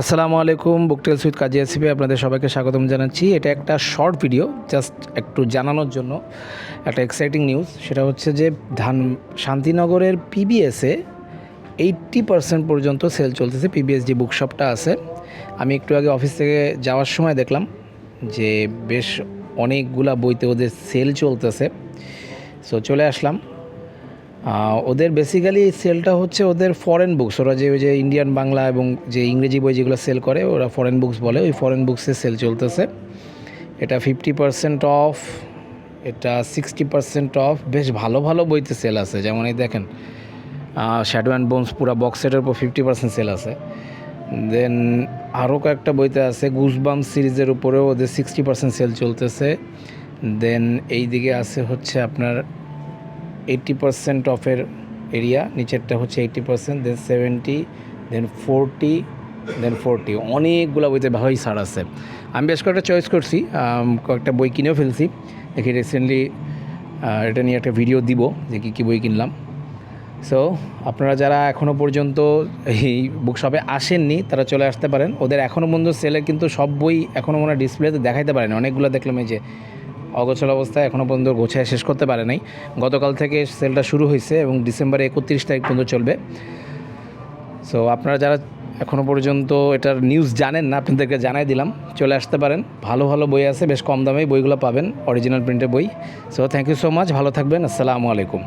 আসসালামু আলাইকুম বুকটেল সুইথ কাজী আসিফে আপনাদের সবাইকে স্বাগতম জানাচ্ছি। এটা একটা শর্ট ভিডিও, জাস্ট একটু জানানোর জন্য একটা এক্সাইটিং নিউজ সেটা হচ্ছে যে ধান, শান্তিনগরের পিবিএসে এইট্টি পার্সেন্ট পর্যন্ত সেল চলতেছে পিবিএস যে বুকশপটা আছে। আমি একটু আগে অফিস থেকে যাওয়ার সময় দেখলাম যে বেশ অনেকগুলা বইতে ওদের সেল চলতেছে। সো চলে আসলাম। ওদের বেসিক্যালি সেলটা হচ্ছে ওদের ফরেন বুকস ওরা যে, ওই যে ইন্ডিয়ান বাংলা এবং যে ইংরেজি বই যেগুলো সেল করে, ওরা ফরেন বুকস বলে। ওই ফরেন বুকসে সেল চলতেছে। এটা ফিফটি পার্সেন্ট অফ এটা সিক্সটি পার্সেন্ট অফ বেশ ভালো ভালো বইতে সেল আছে। যেমন এই দেখেন শ্যাডো অ্যান্ড বোনস পুরো বক্স সেটের উপর ফিফটি পার্সেন্ট সেল আছে। দেন আরও কয়েকটা বইতে আছে গুসবাম সিরিজের উপরেও ওদের সিক্সটি পার্সেন্ট সেল চলতেছে। দেন এই দিকে আছে হচ্ছে আপনার এইট্টি পার্সেন্ট অফের এরিয়া নিচেরটা হচ্ছে eighty percent then seventy then forty then forty অনেকগুলো বইতে ভালোই ছাড় আছে। আমি বেশ কয়েকটা চয়েস করছি কয়েকটা বই কিনেও ফেলছি। দেখি রিসেন্টলি এটা নিয়ে একটা ভিডিও দিব যে কী কী বই কিনলাম। সো আপনারা যারা এখনও পর্যন্ত এই বুক শপে আসেননি, তারা চলে আসতে পারেন। ওদের এখনও পর্যন্ত সেলে কিন্তু সব বই এখনও মনে হয় ডিসপ্লেতে দেখাইতে পারেন। অনেকগুলো দেখলাম এই যে অগোছল অবস্থায় এখনও পর্যন্ত গোছায় শেষ করতে পারে নাই। গতকাল থেকে সেলটা শুরু হয়েছে এবং ডিসেম্বরে একত্রিশ তারিখ পর্যন্ত চলবে। সো আপনারা যারা এখনও পর্যন্ত এটার নিউজ জানেন না, আপনাদেরকে জানাই দিলাম। চলে আসতে পারেন। ভালো ভালো বই আছে, বেশ কম দামে বইগুলো পাবেন অরিজিনাল প্রিন্টের বই। So thank you so much ভালো থাকবেন। আসসালামু আলাইকুম।